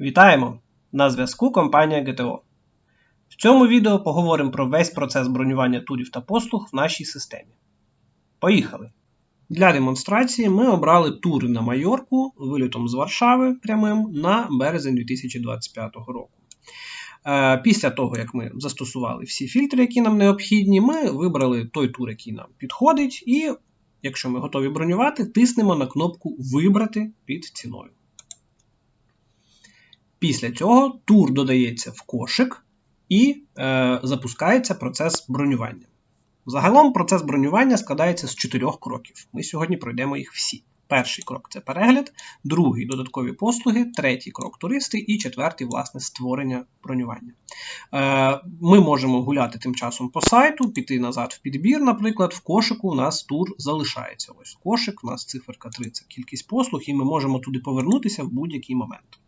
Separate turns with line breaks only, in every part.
Вітаємо! На зв'язку компанія ГТО. В цьому відео поговоримо про весь процес бронювання турів та послуг в нашій системі. Поїхали! Для демонстрації ми обрали тури на Майорку вилітом з Варшави прямим на березень 2025 року. Е, Після того, як ми застосували всі фільтри, які нам необхідні, ми вибрали той тур, який нам підходить, і, якщо ми готові бронювати, тиснемо на кнопку Вибрати під ціною. Після цього тур додається в кошик і е, запускається процес бронювання. Загалом процес бронювання складається з чотирьох кроків. Ми сьогодні пройдемо їх всі. Перший крок це перегляд, другий додаткові послуги, третій крок туристи і четвертий, власне, створення бронювання. Е, Ми можемо гуляти тим часом по сайту, піти назад в підбір, наприклад, в кошику у нас тур залишається. Ось кошик, у нас циферка 3 це кількість послуг, і ми можемо туди повернутися в будь-який момент.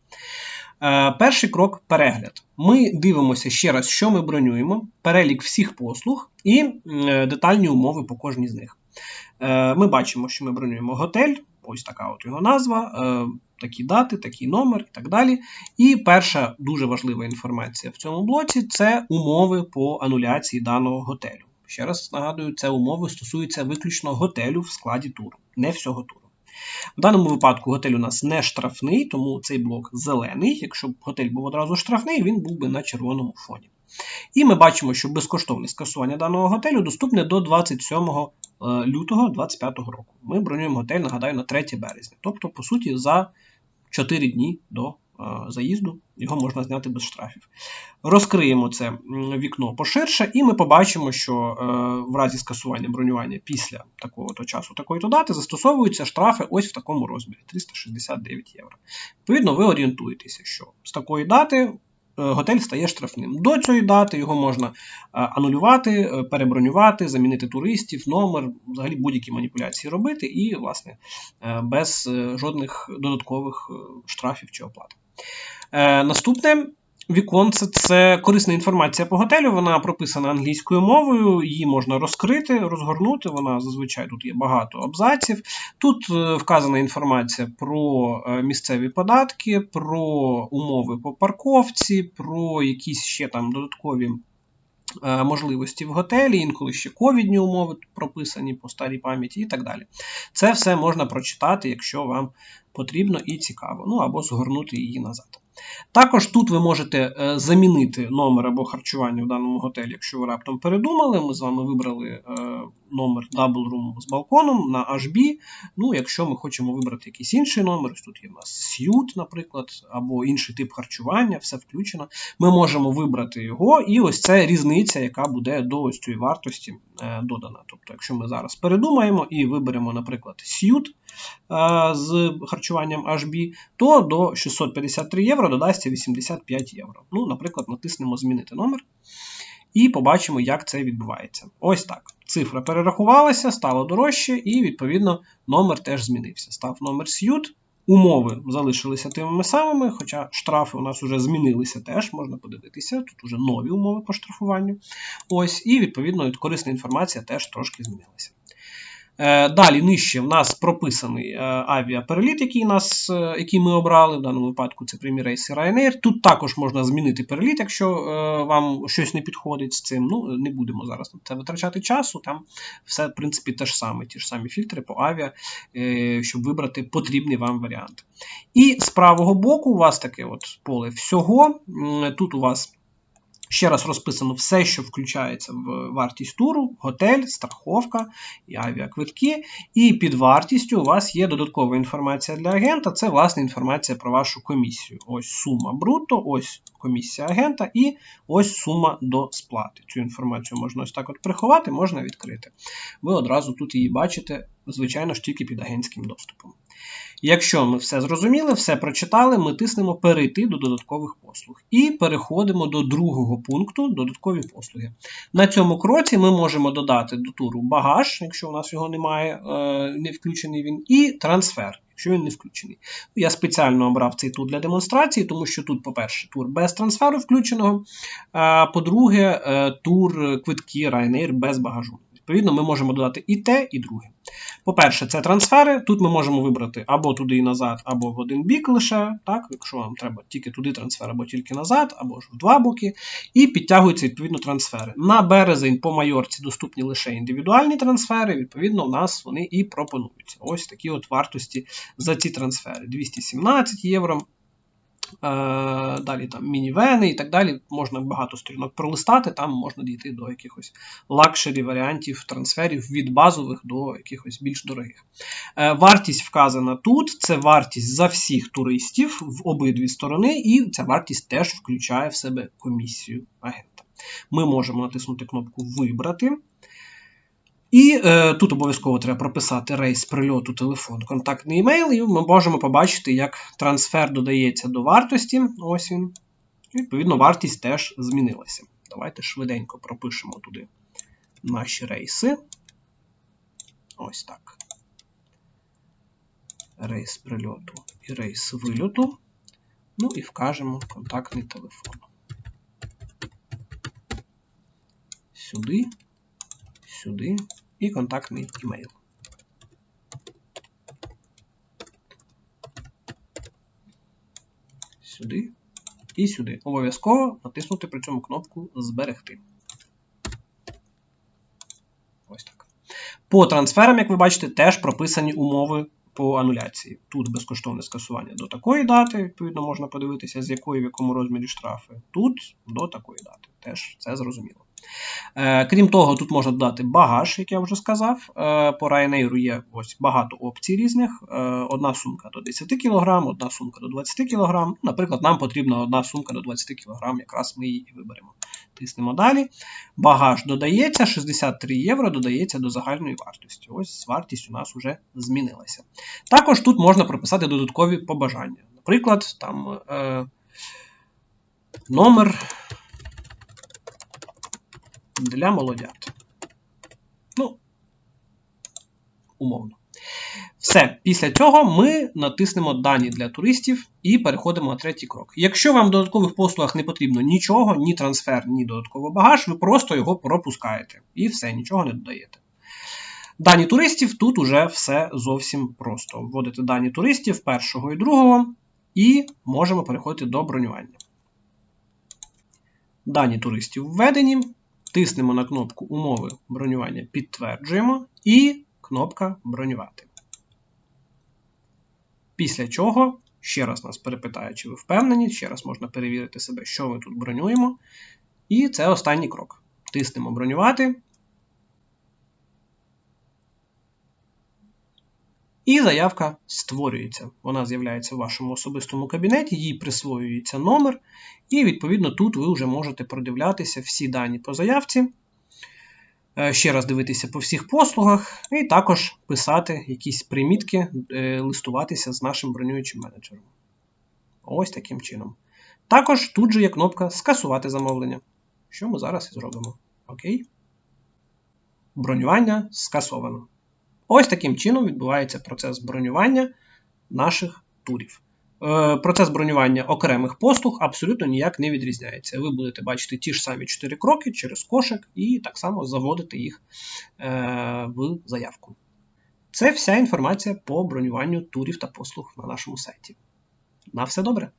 Е, перший крок перегляд. Ми дивимося ще раз, що ми бронюємо, перелік всіх послуг і е, детальні умови по кожній з них. Е, ми бачимо, що ми бронюємо готель, ось така от його назва, такі дати, такий номер і так далі. І перша дуже важлива інформація в цьому блоці це умови по ануляції даного готелю. Ще раз нагадую, це умови стосуються виключно готелю в складі туру, не всього туру. В даному випадку готель у нас не штрафний, тому цей блок зелений. Якщо б готель був одразу штрафний, він був би на червоному фоні. І ми бачимо, що безкоштовне скасування даного готелю доступне до 27 е, лютого 2025 року. Ми бронюємо готель, нагадаю, на 3 березня. Тобто, по суті, за 4 дні до заїзду, його можна зняти без штрафів. Розкриємо це вікно поширше, і ми побачимо, що е, в разі скасування бронювання після такого-то часу, такої-то дати, застосовуються штрафи ось в такому розмірі 369 євро. Відповідно, ви орієнтуєтеся, що з такої дати Е, готель стає штрафним. До цієї дати його можна е, анулювати, е, перебронювати, замінити туристів, номер, взагалі будь-які маніпуляції робити, і, власне, без жодних додаткових штрафів чи оплат. Наступне Віконце це корисна інформація по готелю, вона прописана англійською мовою, її можна розкрити, розгорнути. Вона зазвичай тут є багато абзаців. Тут е, вказана інформація про е, місцеві податки, про умови по парковці, про якісь ще там додаткові. Е, можливості в готелі, інколи ще ковідні умови прописані по старій пам'яті і так далі. Це все можна прочитати, якщо вам потрібно і цікаво, ну або згорнути її назад. Також тут ви можете е, замінити номер або харчування в даному готелі, якщо ви раптом передумали. Ми з вами вибрали е, номер Double Room з балконом на HB. Ну, Якщо ми хочемо вибрати якийсь інший номер, тут є в нас Suite, наприклад, або інший тип харчування, все включено. Ми можемо вибрати його, і ось це різниця, яка буде до ось цієї вартості е, додана. Тобто, якщо ми зараз передумаємо і виберемо, наприклад, Suite з харчуванням HB, то до 653 євро євро додасться 85 євро. Ну, наприклад, натиснемо Змінити номер. І побачимо, як це відбувається. Ось так. Цифра перерахувалася, стало дорожче, і, відповідно, номер теж змінився. Став номер с'ют. Умови залишилися тими самими, хоча штрафи у нас вже змінилися теж, можна подивитися. Тут вже нові умови по штрафуванню. Ось, І, відповідно, корисна інформація теж трошки змінилася. Е, далі нижче в нас прописаний е, авіапереліт, який нас, е, який ми обрали. В даному випадку це прямі рейси Ryanair. Тут також можна змінити переліт, якщо вам щось не підходить з цим. Ну, Не будемо зараз на це витрачати часу. Там все, в принципі, те ж саме, ті ж самі фільтри по авіа, щоб вибрати потрібний вам варіант. І з правого боку у вас таке от поле всього. Тут у вас Ще раз розписано все, що включається в вартість туру, готель, страховка і авіаквитки. І під вартістю у вас є додаткова інформація для агента. Це, власне, інформація про вашу комісію. Ось сума бруто, ось комісія агента і ось сума до сплати. Цю інформацію можна ось так от приховати, можна відкрити. Ви одразу тут її бачите, звичайно ж, тільки під агентським доступом. Якщо ми все зрозуміли, все прочитали, ми тиснемо перейти до додаткових послуг і переходимо до другого пункту додаткові послуги. На цьому кроці ми можемо додати до туру багаж, якщо у нас його немає, е, не включений він, і трансфер. Якщо він не включений. Я спеціально обрав цей тур для демонстрації, тому що тут, по-перше, тур без трансферу включеного. А по-друге, е, тур квитки Ryanair без багажу. Відповідно, ми можемо додати і те, і друге. По-перше, це трансфери. Тут ми можемо вибрати або туди і назад, або в один бік лише, так, якщо вам треба тільки туди трансфер, або тільки назад, або ж в два боки. І підтягуються відповідно трансфери. На березень по майорці доступні лише індивідуальні трансфери, відповідно, у нас вони і пропонуються. Ось такі от вартості за ці трансфери: 217 євро. Е, далі там мінівени і так далі. Можна багато сторінок пролистати, там можна дійти до якихось лакшері варіантів трансферів від базових до якихось більш дорогих. Е, вартість вказана тут, це вартість за всіх туристів в обидві сторони, і ця вартість теж включає в себе комісію агента. Ми можемо натиснути кнопку Вибрати. І е, тут обов'язково треба прописати рейс прильоту, телефон, контактний емейл, і ми можемо побачити, як трансфер додається до вартості. Ось він. відповідно, вартість теж змінилася. Давайте швиденько пропишемо туди наші рейси. Ось так. Рейс прильоту і рейс вильоту. Ну і вкажемо контактний телефон. Сюди, сюди і контактний імейл. Сюди і сюди. Обов'язково натиснути при цьому кнопку Зберегти. Ось так. По трансферам, як ви бачите, теж прописані умови по ануляції. Тут безкоштовне скасування до такої дати, відповідно, можна подивитися, з якої в якому розмірі штрафи. Тут до такої дати. Теж це зрозуміло. Е, крім того, тут можна додати багаж, як я вже сказав. Е, по Ryanair є ось багато опцій різних. Е, одна сумка до 10 кг, одна сумка до 20 кг. Наприклад, нам потрібна одна сумка до 20 кг, якраз ми її виберемо. Тиснемо далі. Багаж додається, 63 євро додається до загальної вартості. Ось вартість у нас вже змінилася. Також тут можна прописати додаткові побажання. Наприклад, там е, номер для молодят. Ну, умовно. Все, після цього ми натиснемо дані для туристів і переходимо на третій крок. Якщо вам в додаткових послугах не потрібно нічого, ні трансфер, ні додатковий багаж, ви просто його пропускаєте. І все, нічого не додаєте. Дані туристів тут уже все зовсім просто. Вводите дані туристів першого і другого, і можемо переходити до бронювання. Дані туристів введені. Тиснемо на кнопку Умови бронювання підтверджуємо і кнопка Бронювати. Після чого ще раз нас перепитає, чи ви впевнені, ще раз можна перевірити себе, що ми тут бронюємо. І це останній крок. Тиснемо бронювати. І заявка створюється. Вона з'являється в вашому особистому кабінеті, їй присвоюється номер, і, відповідно, тут ви вже можете продивлятися всі дані по заявці, е, ще раз дивитися по всіх послугах, і також писати якісь примітки, е, листуватися з нашим бронюючим менеджером. Ось таким чином. Також тут же є кнопка Скасувати замовлення, що ми зараз і зробимо. Окей. Бронювання скасовано. Ось таким чином відбувається процес бронювання наших турів. Е, процес бронювання окремих послуг абсолютно ніяк не відрізняється. Ви будете бачити ті ж самі 4 кроки через кошик і так само заводити їх е, в заявку. Це вся інформація по бронюванню турів та послуг на нашому сайті. На все добре!